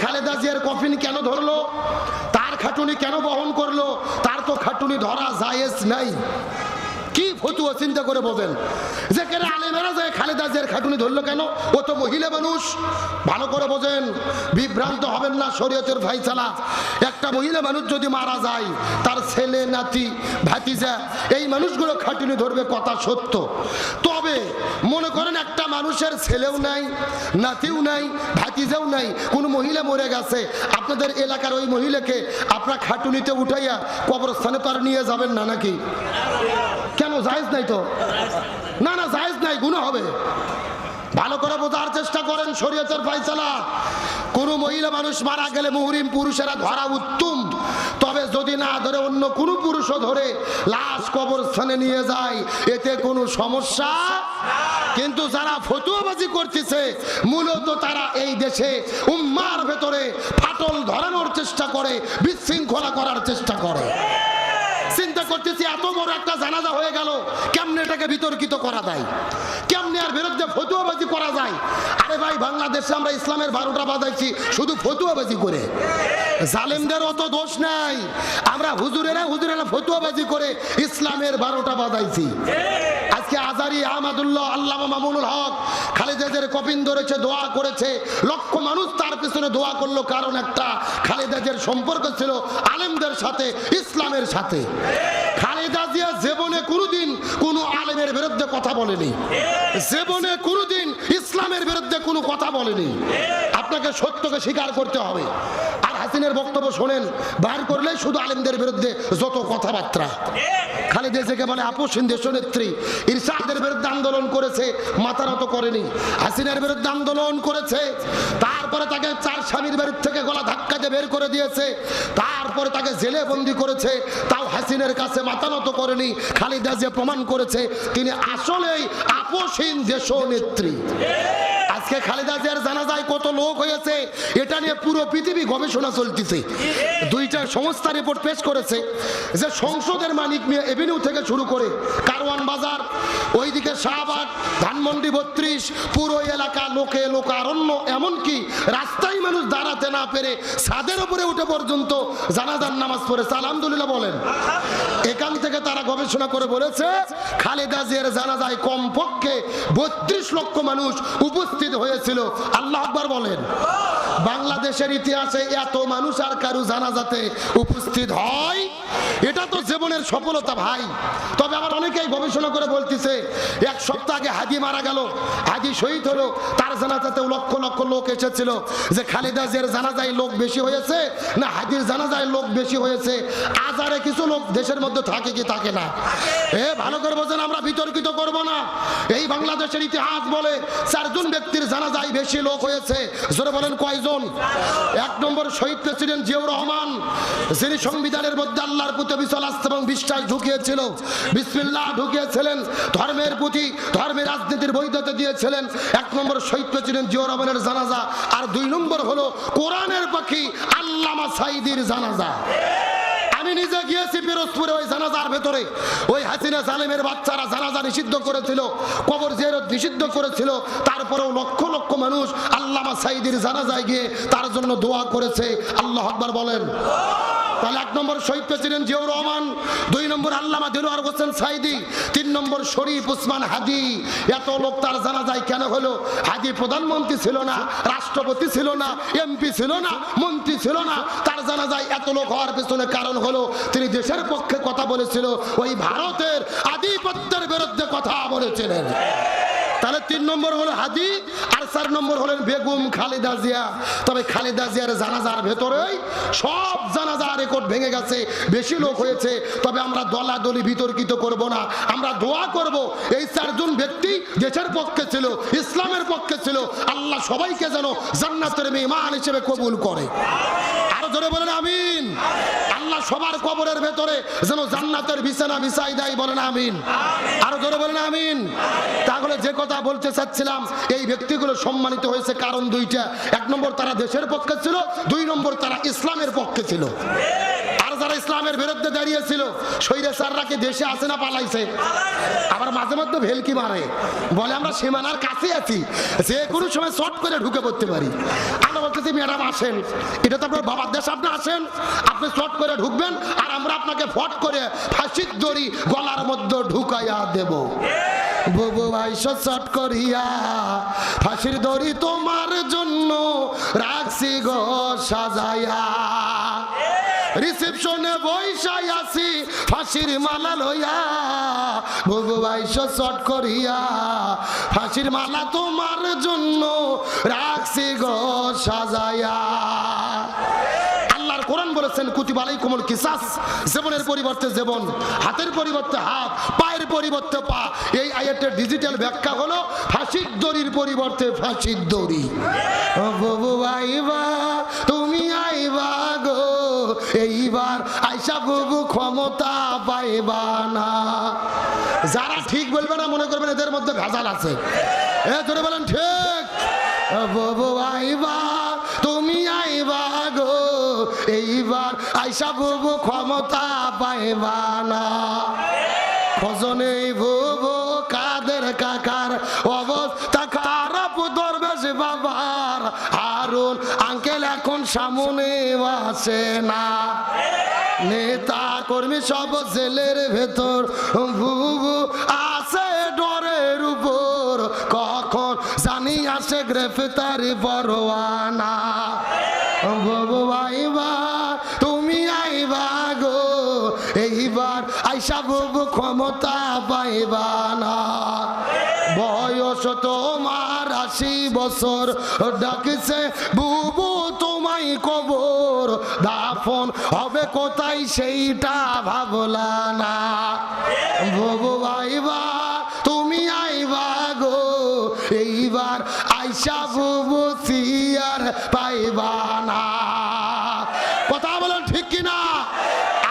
খালেদা জিয়ার কফিন কেন ধরলো? তার খাটুনি কেন বহন করল? তার তো খাটুনি ধরা জায়েজ নাই। ফতুয়া চিন্তা করে বোঝেন। যে কেন আলেমেরা যায় খালেদা জিয়ার খাটুনি ধরলো কেন? ও তো মহিলা মানুষ। ভালো করে বোঝেন, বিভ্রান্ত হবেন না শরীয়তের ভাইচালা একটা মহিলা মানুষ যদি মারা যায়, তার ছেলে, নাতি, ভাতিজা, এই মানুষগুলো খাটুনি ধরবে কথা সত্য। তবে মনে করেন একটা মানুষের ছেলেও নাই, নাতিও নাই, ভাতিজাও নাই, কোন মহিলা মরে গেছে। আপনাদের এলাকার ওই মহিলাকে আপনার খাটুনিতে উঠাইয়া কবরস্থানে তো আর নিয়ে যাবেন না নাকি? কেন জায়েজ নাই তো? না না, জায়েজ নাই গুণ হবে। ভালো করে বোঝার চেষ্টা করেন শরীয়তের ফাইসালা কোন মহিলা মানুষ মারা গেলে মুহরিম পুরুষেরা ধরা উত্তম। তবে যদি না ধরে, অন্য কোনো পুরুষও ধরে, লাশ কবরস্থানে নিয়ে যায়, এতে কোনো সমস্যা? কিন্তু যারা ফতুয়াবাজি করতেছে, মূলত তারা এই দেশে উম্মার ভেতরে ফাটল ধরানোর চেষ্টা করে, বিশৃঙ্খলা করার চেষ্টা করে। করতেছি, এত বড় একটা জানাজা হয়ে গেল। কেমনে এটাকে বিতর্কিত করা যায়? কেমনে আর বিরুদ্ধে ফতুয়াবাজি করা যায়? আরে ভাই, বাংলাদেশে আমরা ইসলামের বারোটা বাজাইছি, শুধু ফতুয়াবাজি করে। জালেমদের অত দোষ নাই। আমরা হুজুরেরা হুজুরেরা ফতুয়াবাজি করে ইসলামের বারোটা বাজাইছি। আজকে আজারি আহমদুল্লাহ, আল্লামা মামুনুল হক খালেদাজের কপিন ধরেছে, দোয়া করেছে। লক্ষ মানুষ তার পিছনে দোয়া করল, কারণ একটা খালেদাজের সম্পর্ক ছিল আলেমদের সাথে, ইসলামের সাথে। খালেদা জীবনে কোনোদিন কোনো আলেমের বিরুদ্ধে কথা বলেনি। জীবনে কোনোদিন ইসলামের বিরুদ্ধে কোনো কথা বলেনি। আপনাকে সত্যকে স্বীকার করতে হবে। আর হাসিনের বক্তব্য শোনেন, বার করলেই শুধু আলেমদের বিরুদ্ধে যত কথাবার্তা। খালেদা জিয়াকে বলে আপোষহীন দেশনেত্রী ইরশাদের বিরুদ্ধে আন্দোলন করেছে, মাথা নত করেনি। হাসিনের বিরুদ্ধে আন্দোলন করেছে, তারপরে তাকে চার স্বামীর বাড়ির থেকে গলা ধাক্কা দিয়ে বের করে দিয়েছে, তারপরে তাকে জেলে বন্দি করেছে, তাও হাসিনের কাছে মাথা নত করেনি। খালিদা যে প্রমাণ করেছে, তিনি আসলেই আপোষহীন দেশনেত্রী আজকে খালেদা জিয়ার জানা যায় কত লোক হয়েছে, এটা নিয়ে পুরো পৃথিবী গবেষণা চলতেছে। দুইটা সংস্থা রিপোর্ট পেশ করেছে যে সংসদের মানিক মিয়া এভিনিউ থেকে শুরু করে কারওয়ান বাজার, ওইদিকে শাহবাগ, ধানমন্ডি বত্রিশ, পুরো এলাকা লোকে লোকারণ্য, এমনকি রাস্তায় মানুষ দাঁড়াতে না পেরে ছাদের উপরে উঠে পর্যন্ত জানাজার নামাজ পড়েছে। আলহামদুলিল্লাহ বলেন। এখান থেকে তারা গবেষণা করে বলেছে, খালেদা জিয়ার জানাজায় কমপক্ষে বত্রিশ লক্ষ মানুষ উপস্থিত হয়েছিল। আল্লাহ আকবর বলেন। বাংলাদেশের ইতিহাসে এত মানুষ আর কারু জানাজাতে উপস্থিত হয়? এটা তো জীবনের সফলতা ভাই। তবে আবার অনেকেই গবেষণা করে বলতেছে, এক সপ্তাহ আগে হাজি মারা গেল হাজি শহীদ হলো, তার জানাজাতেও লক্ষ লক্ষ লোক এসেছিল যে খালেদা জিয়ার জানাজায় লোক বেশি হয়েছে না হাজির জানাজায় লোক বেশি হয়েছে? আজারে কিছু লোক দেশের মধ্যে থাকে কি থাকে না? এ, ভালো করে বোঝেন, আমরা বিতর্কিত করব না। এই বাংলাদেশের ইতিহাস বলে চারজন ব্যক্তির জানাজায় বেশি লোক হয়েছে। জোরে বলেন কয়জন এক নম্বর শহীদ প্রেসিডেন্ট জিয়াউর রহমান। যিনি সংবিধানের মধ্যে আল্লাহর প্রতি বিশাল আস্থা এবং বিশ্বাস ঢুকিয়েছিল। বিসমিল্লাহ ঢুকিয়েছিলেন, ধর্মের প্রতি, ধর্মের রাজনীতির বৈধতা দিয়েছিলেন। এক নম্বর শহীদ প্রেসিডেন্ট জিয়াউর রহমানের জানাজা। আর দুই নম্বর হলো কোরআনের পাখি আল্লামা সাইদির জানাজা। নিজে গিয়েছি পিরোজপুরে ওই জানাজার ভেতরে। ওই হাসিনা সালেমের বাচ্চারা জানাজা নিষিদ্ধ করেছিল, কবর জিয়ারত নিষিদ্ধ করেছিল, তারপরেও লক্ষ লক্ষ মানুষ আল্লামা সাইদির জানাজায় গিয়ে তার জন্য দোয়া করেছে। আল্লাহ আকবার বলেন। তাহলে এক নম্বর শহীদ প্রেসিডেন্ট জিয়াউর রহমান, দুই নম্বর আল্লামা দিলওয়ার হোসেন সাইদি, তিন নম্বর শরীফ উসমান হাদি। এত লোক তার জানা যায় কেন হলো? হাদি প্রধানমন্ত্রী ছিল না, রাষ্ট্রপতি ছিল না, এমপি ছিল না, মন্ত্রী ছিল না। তার জানা যায় এত লোক হওয়ার পেছনে কারণ হলো, তিনি দেশের পক্ষে কথা বলেছিল, ওই ভারতের আধিপত্যের বিরুদ্ধে কথা বলেছিলেন। তাহলে তিন নম্বর হলো হাজি আর চার নম্বর হলেন বেগম খালেদা জিয়া। তবে খালেদা জিয়ার জানাজার ভেতরেই সব জানাজা রেকর্ড ভেঙে গেছে, বেশি লোক হয়েছে। তবে আমরা দলাদলি বিতর্কিত করব না, আমরা দোয়া করব, এই চারজন ব্যক্তি দেশের পক্ষে ছিল, ইসলামের পক্ষে ছিল, আল্লাহ সবাইকে যেন জান্নাতের মেহমান হিসেবে কবুল করে। আরও জোরে বলেন, আমিন। সবার কবরের ভেতরে যেন জান্নাতের বিছানা বিছাই দেয় বলেন আমিন। আরও জোরে বলেন আমিন। তাহলে যে কথা বলতে চাচ্ছিলাম এই ব্যক্তিগুলো সম্মানিত হয়েছে কারণ দুইটা। এক নম্বর তারা দেশের পক্ষে ছিল দুই নম্বর তারা ইসলামের পক্ষে ছিল। যারা ইসলামের বিরুদ্ধে দাঁড়িয়েছিল সৈরে স্যাররা কি দেশে আছে না পালাইছে? আবার মাঝে মধ্যে ভেলকি মারে। বলে, আমরা সীমানার কাছে আছি। যে কোনো সময় শর্ট করে ঢুকে পড়তে পারি। আমরা বলতেছি, ম্যাডাম, আসেন। এটা তো আপনার বাবার দেশ, আপনি আসেন। আপনি শর্ট করে ঢুকবেন আর আমরা আপনাকে ফট করে ফাঁসির দড়ি গলার মধ্যে ঢুকাইয়া দেব। বুবু ভাই শট করিয়া, ফাঁসির দড়ি তোমার জন্য রাখছি গো, সাজাইয়া। রিসেপশনে বৈশাই আছি ফাঁসির মালা লইয়া। বুবু ভাই শট করিয়া, ফাঁসির মালা তোমার জন্য রাখছি গো কোমল কিসাস পরিবর্তে হাতের পরিবর্তে হাত, পায়ের পরিবর্তে পা। এই ডিজিটাল ব্যাখ্যা হলো ফাঁসির দড়ির পরিবর্তে ফাঁসির দড়ি। তুমি আইবা এইবার আইসা বাবু ক্ষমতা পাইবা না। যারা ঠিক বলবে না, মনে করবেন এদের মধ্যে ভেজাল আছে। এ ধরে বলেন, ঠিক। বাবু আইবা, তুমি আইবা গো, এইবার আইসা বুবু ক্ষমতা পাইবা না। খোঁজনে বুবু সামনে আসে না। নেতা কর্মী সব জেলের ভেতর। বুবু আছে ডরের উপর। কখন জানি আসে গ্রেফতারি পরোয়ানা। বাবু আইবা তুমি আইবা গো। এইবার আইসা বুবু ক্ষমতা পাইবা না। বয়স তোমার আশি বছর। ডাকছে বুবু তোমায় কবর? দাফন হবে কোথায় সেইটা ভাবলা না। বুবু আইবা, তুমি আইবা গো। এইবার আইসা বুবু সিয়ার পাইবা না। কথা বলেন ঠিক কিনা?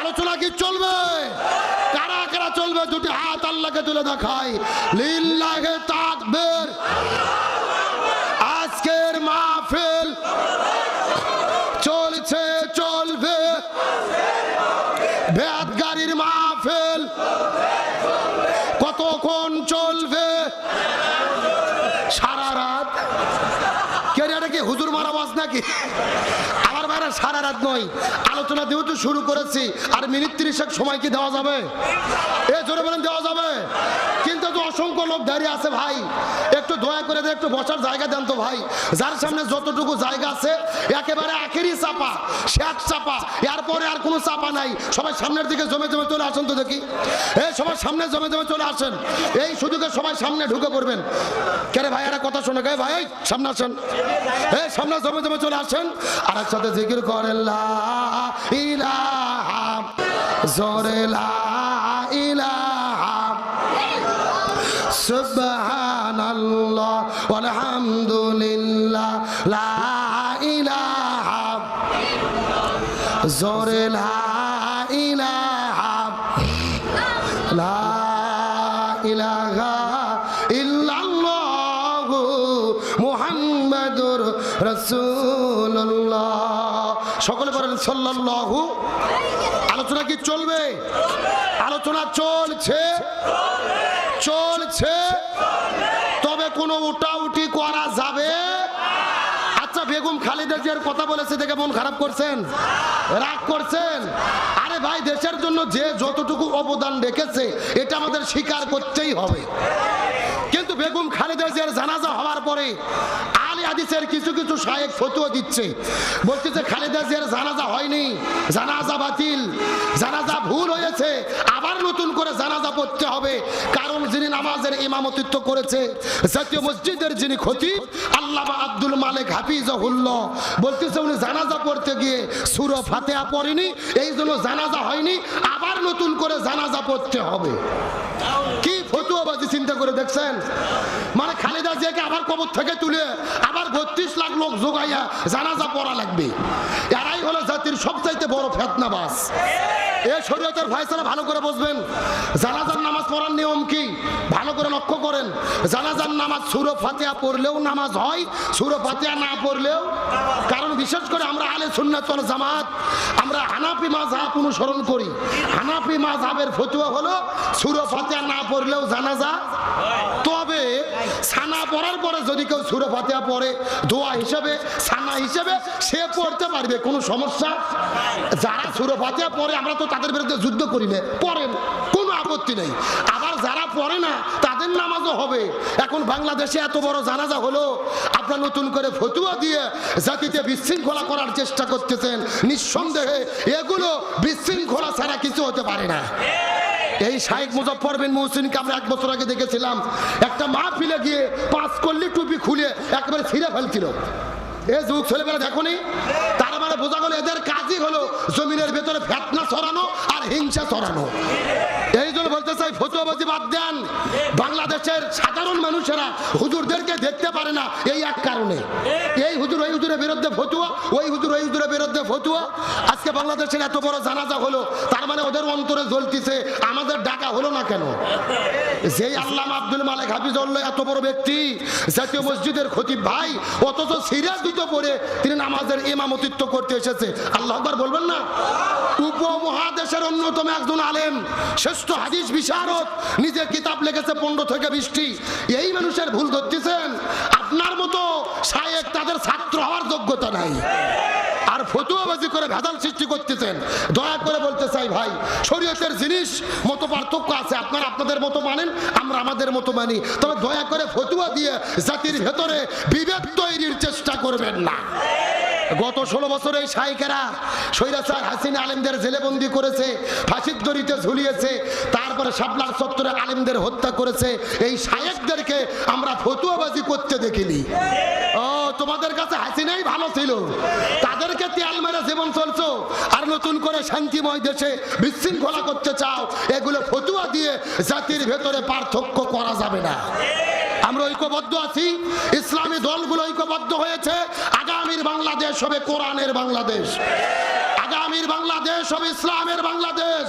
আলোচনা কি চলবে? কারা কারা চলবে? দুটি হাত আল্লাহকে তুলে দেখাই। লিল্লাহে তাকবীর চলবে সারা রাত। কে রে, কি হুজুর মারা বাস নাকি? আমার বাইরে সারা রাত নয়। আলোচনা যেহেতু শুরু করেছি। আর মিনিট তিরিশেক সময় কি দেওয়া যাবে। এ জোরে বলেন দেওয়া যাবে? কিন্তু তো অসংখ্য লোক দাঁড়িয়ে আছে ভাই। একটু দয়া করে একটু বসার জায়গা দেন তো ভাই। যার সামনে যতটুকু জায়গা আছে, একেবারে আখেরি চাপা শেষ চাপা এরপরে আর কোনো চাপা নাই। সবাই সামনের দিকে জমে জমে চলে আসেন তো দেখি। এই সবাই সামনে জমে জমে চলে আসেন। এই সুযোগে সবাই সামনে ঢুকে পড়বেন। কেরে ভাই, একটা কথা শোনে গে ভাই, সামনে আসেন। এই সামনে জমে জমে চলে আসেন। আর একসাথে জিকির করেন, লা ইলাহা, জোরে লা সুবহানাল্লাহ আলহামদুলিল্লাহ লা ইলাহা জোরে লা ইলাহা লা ইলাহা ইল্লাল্লাহু মুহাম্মাদুর রাসূলুল্লাহ। সকলে বলেন সাল্লাল্লাহু, আলোচনা কি চলবে? আলোচনা চলছে। চলছে। তবে কোনো উঠাউটি করা যাবে? আচ্ছা বেগম খালেদা জিয়ার কথা বলেছে, দেখে মন খারাপ করছেন? রাগ করছেন? আরে ভাই, দেশের জন্য যে যতটুকু অবদান রেখেছে, এটা আমাদের স্বীকার করতেই হবে। কিন্তু বেগম খালেদা জিয়ার জানাজা হওয়ার পরে আলী হাদিসের কিছু কিছু শায়েক ফতুয়া দিচ্ছে। বলতেছে খালেদা জিয়ার জানাজা হয়নি, জানাজা বাতিল জানাজা ভুল হয়েছে আবার নতুন করে জানাজা পড়তে হবে কারণ যিনি নামাজের ইমামতিত্ব করেছে। জাতীয় মসজিদের যিনি ক্ষতি আল্লামা আব্দুল মালিক হাফিজহুল্লাহ। বলতেছে উনি জানাজা পড়তে গিয়ে সুর ফাতেহা পড়েনি এই জন্য জানাজা হয়নি, আবার নতুন করে জানাজা পড়তে হবে। করে দেখছেন? মানে খালেদা জিয়াকে আবার কবর থেকে তুলে আবার বত্রিশ লাখ লোক জোগাইয়া জানাজা পড়া লাগবে। এরাই হলো জাতির সবচাইতে বড় ফেতনাবাস এ শরীয়তের ফয়সালা ভালো করে বুঝবেন। জানাজার নামাজ পড়ার নিয়ম কি? ভালো করে লক্ষ্য করেন। জানাজার নামাজ সুরো ফাতিহা পড়লেও নামাজ হয়, সুরো ফাতিহা না পড়লেও কারণ বিশেষ করে আমরা আলে সুন্নাতল জামাত, আমরা হানাফি মাযহাব অনুসরণ করি। হানাফি মাযহাবের ফতুয়া হলো সুরো ফাতিহা না পড়লেও জানাজা তবে সানা পড়ার পরে যদি কেউ সুরো ফাতিহা পড়ে, দোয়া হিসেবে, সানা হিসেবে সে পড়তে পারবে, কোনো সমস্যা? যারা সুরো ফাতিহা পড়ে, আমরা তো তাদের বিরুদ্ধে যুদ্ধ করি না পড়েন কোনো আপত্তি নেই। আবার যারা পড়ে না, তাদের নামাজও হবে। এখন বাংলাদেশে এত বড় জানাজা হলো, আপনার নতুন করে ফতুয়া দিয়ে জাতিতে বিশৃঙ্খলা করার চেষ্টা করতেছেন। নিঃসন্দেহে এগুলো বিশৃঙ্খলা ছাড়া কিছু হতে পারে না। এই শাহেক মুজফর বিন মহসিনকে আমরা এক বছর আগে দেখেছিলাম। একটা মা মাহফিলে গিয়ে পাঁচ কল্লি টুপি খুলে একবারে ছিঁড়ে ফেলছিল। এ যুগ ছেলেবেলা দেখনি তারা মানে বোঝা গেল এদের কাজই হলো জমিনের ভেতরে ফেতনা ছড়ানো হিংসা ছড়ানো। এই জন্য বলতে চাই, ফতুয়াবাজি বাদ দেন। বাংলাদেশের সাধারণ মানুষেরা হুজুরদেরকে দেখতে পারে না এই এক কারণে। এই হুজুর ওই হুজুরের বিরুদ্ধে ফতুয়া, ওই হুজুর ওই হুজুরের বিরুদ্ধে ফতুয়া। আজকে বাংলাদেশের এত বড় জানাজা হলো, তার মানে ওদের অন্তরে জ্বলতিছে, আমাদের ডাকা হলো না কেন? যেই আল্লাহ আব্দুল মালিক হাফিজুল্লাহ এত বড় ব্যক্তি, জাতীয় মসজিদের খতিব ভাই, অথচ সিরিয়াস দুটো পড়ে, তিনি নামাজের ইমামতিত্ব করতে এসেছে। আল্লাহ বলবেন না? উপমহাদেশের অন্যতম একজন আলেম, শ্রেষ্ঠ হাদিস বিশারদ নিজে কিতাব লিখেছে পনেরো থেকে বৃষ্টি এই মানুষের ভুল ধরতেছেন, আপনার মতো শায়েক তাদের ছাত্র হওয়ার যোগ্যতা নাই। আর করে ভেজাল সৃষ্টি করতেছেন। দয়া করে বলতে চাই ভাই, শরীয়তের জিনিস মতো পার্থক্য আছে, আপনারা আপনাদের মতো মানেন, আমরা আমাদের মতো মানি। তবে দয়া করে ফতুয়া দিয়ে জাতির ভেতরে বিভেদ তৈরির চেষ্টা করবেন না। গত ষোলো বছর শাইকেরা সৈরাচার হাসিন আলেমদের জেলেবন্দি করেছে, ফাঁসির দড়িতে ঝুলিয়েছে, তারপরে শাপলার চত্বরে আলেমদের হত্যা করেছে। এই শায়েকদেরকে আমরা ফতুয়াবাজি করতে দেখিনি। ও, তোমাদের কাছে হাসিনাই ভালো ছিল। তাদেরকে তেল মেরে জীবন চলছো। নতুন করে শান্তিময় দেশে বিশৃঙ্খলা করতে চাও, এগুলো ফতুয়া দিয়ে জাতির ভেতরে পার্থক্য করা যাবে না। আমরা ঐক্যবদ্ধ আছি, ইসলামী দলগুলো ঐক্যবদ্ধ হয়েছে, আগামীর বাংলাদেশ হবে কোরআনের বাংলাদেশ। আগামীর বাংলাদেশ হবে ইসলামের বাংলাদেশ।